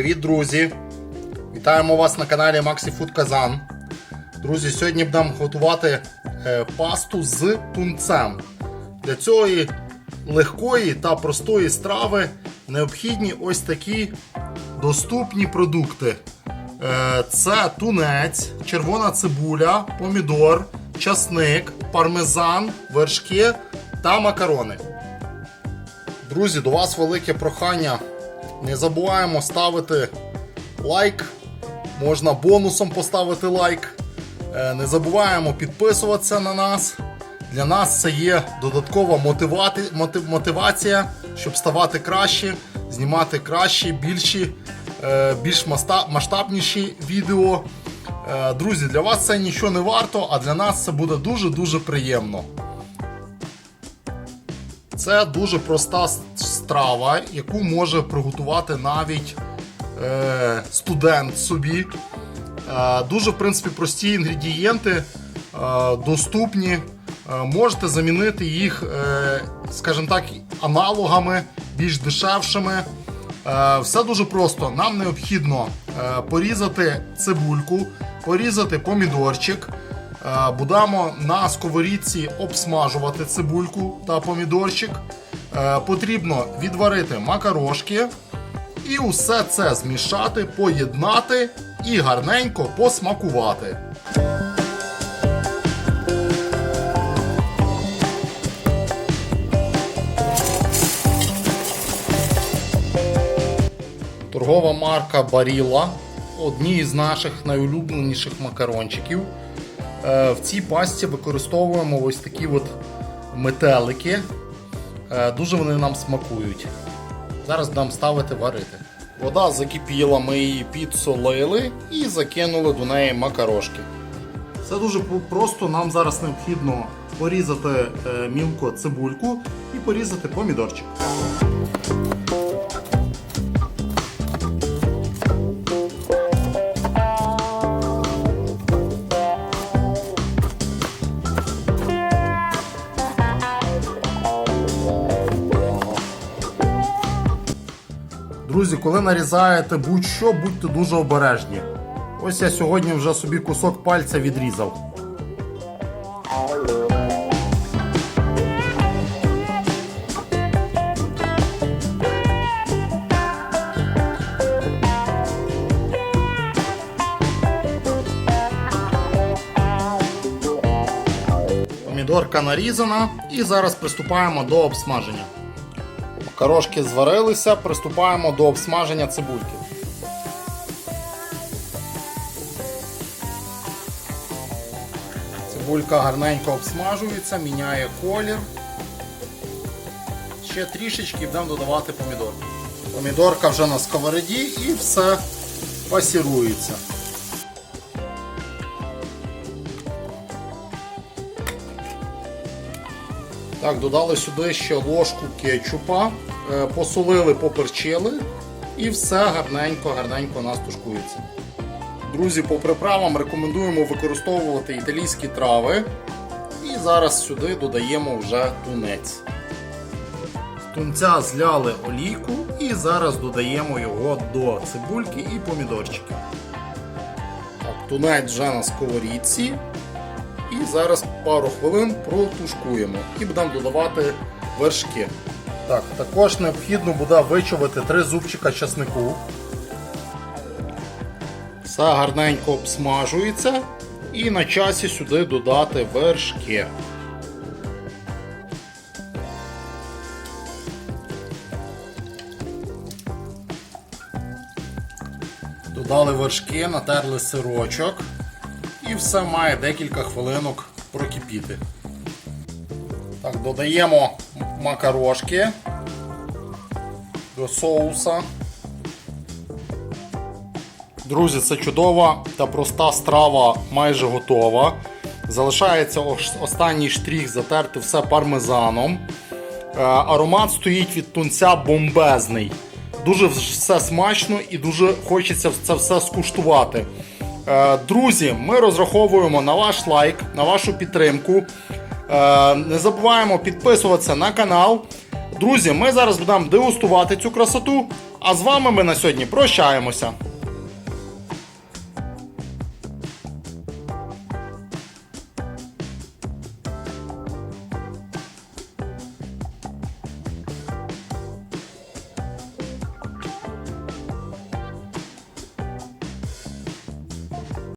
Привіт, друзі! Вітаємо вас на каналі Maxi Food Kazan. Друзі, сьогодні будемо готувати е, пасту з тунцем. Для цієї легкої та простої страви необхідні ось такі доступні продукти. Е, це тунець, червона цибуля, помідор, часник, пармезан, вершки та макарони. Друзі, до вас велике прохання. Не забуваємо ставити лайк. Можна бонусом поставити лайк. Е, Не забуваємо підписуватися на нас. Для нас це є додаткова мотивати, мотив- мотивація, щоб ставати краще, знімати кращі, більші, е, більш масштабніші відео. Е, Друзі, для вас це нічого не варто, а для нас це буде дуже-дуже приємно. Це дуже проста страва, яку може приготувати навіть е, студент собі. Е, дуже, в принципі, прості інгредієнти, е, доступні. Е, можете замінити їх, е, скажімо так, аналогами, більш дешевшими. Е, все дуже просто. Нам необхідно е, порізати цибульку, порізати помідорчик. Е, Будемо на сковорідці обсмажувати цибульку та помідорчик. Е, Потрібно відварити макарошки і усе це змішати, поєднати і гарненько посмакувати. Торгова марка Баріла одні із наших найулюбленіших макарончиків. Е, В цій пасті використовуємо ось такі от метелики. Е, Дуже вони нам смакують. Зараз нам ставити варити. Вода закипіла, ми її підсолили і закинули до неї макарошки. Це дуже просто. Нам зараз необхідно порізати е, мілко цибульку і порізати помідорчик. Друзі, коли нарізаєте будь-що, будьте дуже обережні. Ось я сьогодні вже собі кусок пальця відрізав. Помідорка нарізана і зараз приступаємо до обсмаження. Макарошки зварилися, приступаємо до обсмаження цибульки. Цибулька гарненько обсмажується, міняє колір. Ще трішечки будемо додавати помідор. Помідорка вже на сковороді і все пасірується. Так, додали сюди ще ложку кетчупа, посолили, поперчили і все гарненько, гарненько у нас тушкується. Друзі, по приправам рекомендуємо використовувати італійські трави. І зараз сюди додаємо вже тунець. З тунця зляли олійку і зараз додаємо його до цибульки і помідорчиків. Так, тунець вже на сковорідці. І зараз пару хвилин протушкуємо і будемо додавати вершки. Так, також необхідно буде вичавити три зубчика часнику. Все гарненько обсмажується. І на часі сюди додати вершки. Додали вершки, натерли сирочок. І все має декілька хвилинок прокипіти. Так, додаємо макарошки до соуса. Друзі, це чудова та проста страва майже готова. Залишається останній штрих затерти все пармезаном. Е, Аромат стоїть від тунця бомбезний. Дуже все смачно і дуже хочеться це все скуштувати. Е, Друзі, ми розраховуємо на ваш лайк, на вашу підтримку. Е, Не забуваємо підписуватися на канал. Друзі, ми зараз будемо дегустувати цю красоту А з вами ми на сьогодні прощаємося.